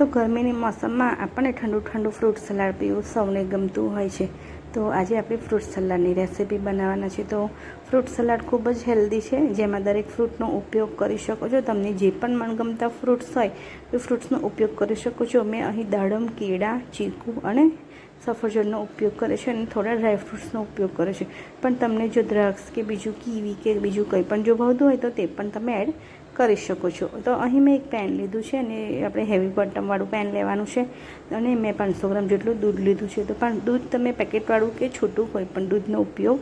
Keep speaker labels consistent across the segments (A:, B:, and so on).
A: તો ગરમીની મોસમમાં આપણને ઠંડુ ઠંડુ ફ્રૂટ સલાડ પીવું સૌને ગમતું હોય છે. તો આજે આપણે ફ્રૂટ સલાડની રેસીપી બનાવવાના છે. તો ફ્રૂટ સલાડ ખૂબ જ હેલ્ધી છે. જેમાં દરેક ફ્રૂટનો ઉપયોગ કરી શકો છો. તમને જે પણ મનગમતા ફ્રૂટ્સ હોય, એ ફ્રૂટ્સનો ઉપયોગ કરી શકો છો. મેં અહીં દાડમ, કેળા, ચીકુ અને સફરજનનો ઉપયોગ કરે છે અને થોડા ડ્રાયફ્રૂટ્સનો ઉપયોગ કરે છે. પણ તમને જો દ્રાક્ષ કે બીજું કીવી કે બીજું કંઈ પણ જો ભાવતું હોય તો તે પણ તમે એડ કરી શકો છો. તો અહીં મેં એક પેન લીધું છે અને આપણે હેવી બોટમવાળું પેન લેવાનું છે અને મેં પાંચસો ગ્રામ જેટલું દૂધ લીધું છે. તો પણ દૂધ તમે પેકેટવાળું કે છૂટું કોઈ પણ દૂધનો ઉપયોગ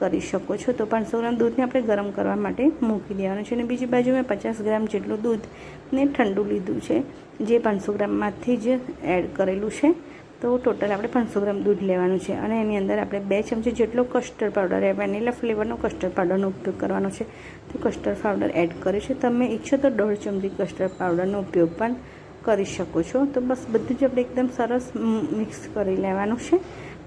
A: કરી શકો છો. તો પાંચસો ગ્રામ દૂધને આપણે ગરમ કરવા માટે મૂકી દેવાનું છે અને બીજી બાજુ મેં પચાસ ગ્રામ જેટલું દૂધને ઠંડુ લીધું છે. જે પાંચસો ગ્રામમાંથી જ એડ કરેલું છે. તો ટોટલ આપણે પાંચસો ગ્રામ દૂધ લેવાનું છે અને એની અંદર આપણે બે ચમચી જેટલો કસ્ટર્ડ પાવડર વેનીલા ફ્લેવરનો કસ્ટર્ડ પાવડરનો ઉપયોગ કરવાનો છે. તો કસ્ટર્ડ પાવડર એડ કરે છે. તમે ઈચ્છો તો દોઢ ચમચી કસ્ટર્ડ પાવડરનો ઉપયોગ પણ કરી શકો છો. તો બસ બધું જ આપણે એકદમ સરસ મિક્સ કરી લેવાનું છે.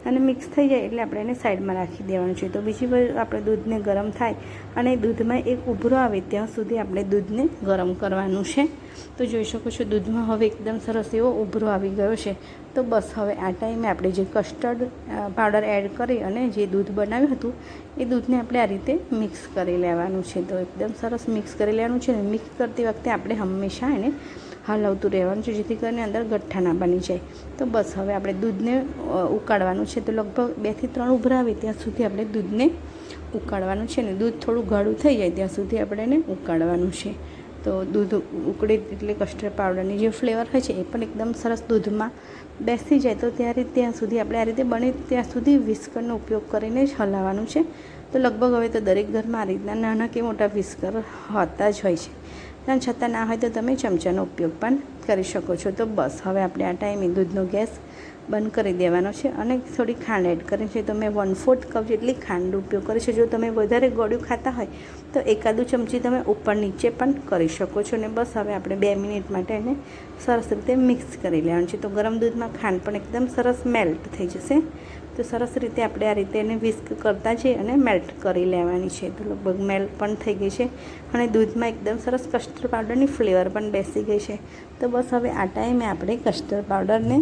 A: અને મિક્સ થઈ જાય એટલે આપણે એને સાઈડમાં રાખી દેવાનું છે. તો બીજી બાજુ આપણે દૂધને ગરમ થાય અને દૂધમાં એક ઉભરો આવે ત્યાં સુધી આપણે દૂધને ગરમ કરવાનું છે. તો જોઈ શકો છો દૂધમાં હવે એકદમ સરસ એવો ઉભરો આવી ગયો છે. તો બસ હવે આ ટાઈમે આપણે જે કસ્ટર્ડ પાવડર એડ કરી અને જે દૂધ બનાવ્યું હતું, એ દૂધને આપણે આ રીતે મિક્સ કરી લેવાનું છે. તો એકદમ સરસ મિક્સ કરી લેવાનું છે ને મિક્સ કરતી વખતે આપણે હંમેશા એને હલાવતું રહેવાનું છે, જેથી કરીને અંદર ગઠ્ઠા ના બની જાય. તો બસ, હવે આપણે દૂધને ઉકાળવાનું છે. તો લગભગ બેથી ત્રણ ઉભરાવે ત્યાં સુધી આપણે દૂધને ઉકાળવાનું છે ને દૂધ થોડું ગાળું થઈ જાય ત્યાં સુધી આપણે એને ઉકાળવાનું છે. તો દૂધ ઉકળે એટલે કસ્ટર્ડ પાવડરની જે ફ્લેવર હોય છે, એ પણ એકદમ સરસ દૂધમાં બેસી જાય. તો ત્યારે ત્યાં સુધી આપણે આ રીતે બને ત્યાં સુધી વિસ્કરનો ઉપયોગ કરીને જ હલાવવાનું છે. તો લગભગ હવે તો દરેક ઘરમાં આ રીતના નાના કે મોટા વિસ્કર હોતા જ હોય છે. પણ છતાં ના હોય તો તમે ચમચાનો ઉપયોગ પણ કરી શકો છો. તો બસ, હવે આપણે આ ટાઈમે દૂધનો ગેસ બંધ કરી દેવાનો છે અને થોડી ખાંડ એડ કરી છે. તો મેં વન ફોર્થ કપ જેટલી ખાંડ ઉપયોગ કરી છે. જો તમે વધારે ગોળ્યું ખાતા હોય, તો એકાદું ચમચી તમે ઉપર નીચે પણ કરી શકો છો. ને બસ, હવે આપણે બે મિનિટ માટે એને સરસ રીતે મિક્સ કરી લેવાનું છે. તો ગરમ દૂધમાં ખાંડ પણ એકદમ સરસ મેલ્ટ થઈ જશે. તો સરસ રીતે આપણે આ રીતે એને વિસ્ક કરતા જઈએ અને મેલ્ટ કરી લેવાની છે. તો લગભગ મેલ્ટ પણ થઈ ગઈ છે અને દૂધમાં એકદમ સરસ કસ્ટર્ડ પાવડરની ફ્લેવર પણ બેસી ગઈ છે. તો બસ હવે આ ટાઈમે આપણે કસ્ટર્ડ પાવડરને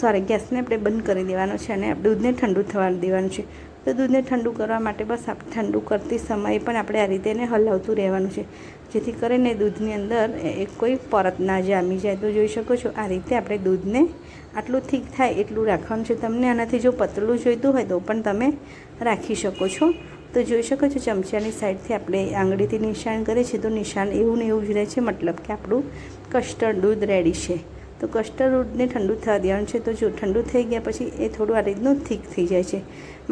A: સોરી ગેસને આપણે બંધ કરી દેવાનો છે અને દૂધને ઠંડુ થવા દેવાનું છે. તો દૂધને ઠંડુ કરવા માટે બસ ઠંડુ કરતી સમયે પણ આપણે આ રીતે એને હલાવતું રહેવાનું છે. જેથી કરીને દૂધની અંદર કોઈ પરત ના જામી જાય. તો જોઈ શકો છો, આ રીતે આપણે દૂધને આટલું થીક થાય એટલું રાખવાનું છે. તમને આનાથી જો પતલું જોઈતું હોય તો પણ તમે રાખી શકો છો. તો જોઈ શકો છો, ચમચાની સાઈડથી આપણે આંગળીથી નિશાન કરીએ છીએ તો નિશાન એવું ને એવું જ રહે છે, મતલબ કે આપણું કસ્ટર્ડ દૂધ રેડી છે. તો કસ્ટર્ડ દૂધને ઠંડુ થવા દેવાનું છે. તો જો ઠંડુ થઈ ગયા પછી એ થોડું આ રીતનું થીક થઈ જાય છે.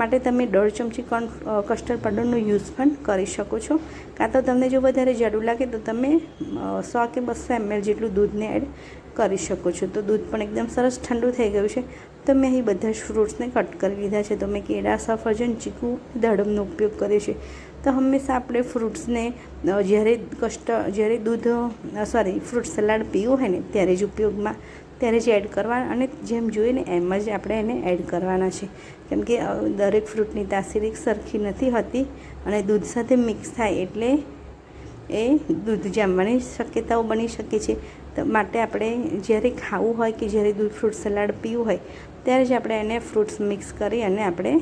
A: માટે તમે દોઢ ચમચી કોર્ન કસ્ટર્ડ પાવડરનો યુઝ પણ કરી શકો છો. કાં તો તમને જો વધારે જાડું લાગે તો તમે સો કે બસો એમએલ જેટલું દૂધને એડ કરી શકો છો. તો દૂધ પણ એકદમ સરસ ઠંડુ થઈ ગયું છે. તો મેં અહીં બધા જ ફ્રૂટ્સને કટ કરી લીધા છે. તો મેં કેળા, સફરજન, ચીકુ, દાડમનો ઉપયોગ કર્યો છે. તો હંમેશા આપણે ફ્રૂટ્સને જ્યારે કસ્ટ, જ્યારે દૂધ સોરી ફ્રૂટ સલાડ પીવું હોય ને, ત્યારે જ ઉપયોગમાં ત્યારે જ એડ કરવા અને જેમ જોઈએ ને એમ જ આપણે એને એડ કરવાના છે. કેમ કે દરેક ફ્રૂટની તાસીર સરખી નથી હોતી અને દૂધ સાથે મિક્સ થાય એટલે એ દૂધ જામવાની શક્યતાઓ બની શકે છે. તો માટે આપણે જ્યારે ખાવું હોય કે જ્યારે દૂધ ફ્રૂટ સલાડ પીવું હોય, ત્યારે જ આપણે એને ફ્રૂટ્સ મિક્સ કરી અને આપણે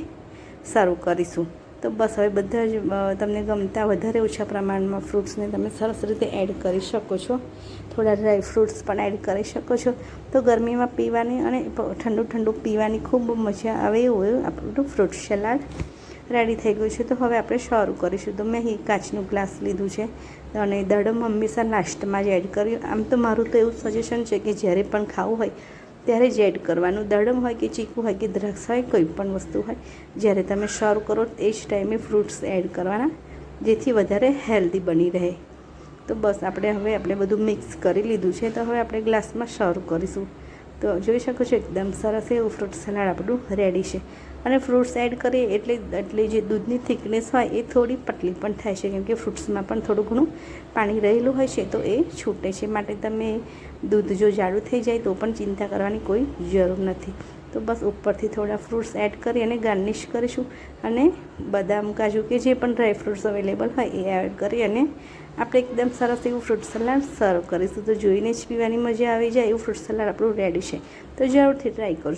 A: સર્વ કરીશું. તો બસ, હવે બધા જ તમને ગમતા વધારે ઓછા પ્રમાણમાં ફ્રૂટ્સને તમે સરસ રીતે એડ કરી શકો છો. થોડા ડ્રાય ફ્રૂટ્સ પણ એડ કરી શકો છો. તો ગરમીમાં પીવાની અને ઠંડુ ઠંડુ પીવાની ખૂબ મજા આવે એવું આપણું ફ્રૂટ સલાડ રેડી થઈ ગયું છે. તો હવે આપણે શરૂ કરીશું. તો મેં કાચનું ગ્લાસ લીધું છે અને દડમ હંમેશા લાસ્ટમાં જ એડ કર્યું. આમ તો મારું તો એવું સજેશન છે કે જ્યારે પણ ખાવું હોય ત્યારે જ એડ કરવાનું. દડમ હોય કે ચીકુ હોય કે દ્રાક્ષ હોય, કોઈ પણ વસ્તુ હોય, જ્યારે તમે સર્વ કરો એ જ ટાઈમે ફ્રૂટ્સ એડ કરવાના, જેથી વધારે હેલ્ધી બની રહે. તો બસ, આપણે હવે આપણે બધું મિક્સ કરી લીધું છે, તો હવે આપણે ગ્લાસમાં સર્વ કરીશું. તો જોઈ શકો છો, એકદમ સરસ એવું ફ્રૂટ સલાડ આપણું રેડી છે. અને ફ્રૂટ્સ એડ કરીએ એટલે એટલે જે દૂધની થિકનેસ હોય એ થોડી પતલી પણ થાય છે, કેમકે ફ્રૂટ્સમાં પણ થોડું ઘણું પાણી રહેલું હોય છે, તો એ છૂટે છે. માટે તમે દૂધ જો જાડું થઈ જાય તો પણ ચિંતા કરવાની કોઈ જરૂર નથી. તો બસ ઉપરથી થોડા ફ્રૂટ્સ એડ કરી અને ગાર્નિશ કરીશું. અને બદામ, કાજુ કે જે પણ ડ્રાય ફ્રૂટ્સ અવેલેબલ હોય એ એડ કરી અને આપણે એકદમ સરસ એવું ફ્રૂટ સલાડ સર્વ કરીશું. તો જોઈને જ પીવાની મજા આવી જાય, એવું ફ્રૂટ સલાડ આપણું રેડી છે. તો જરૂરથી ટ્રાય કરજો.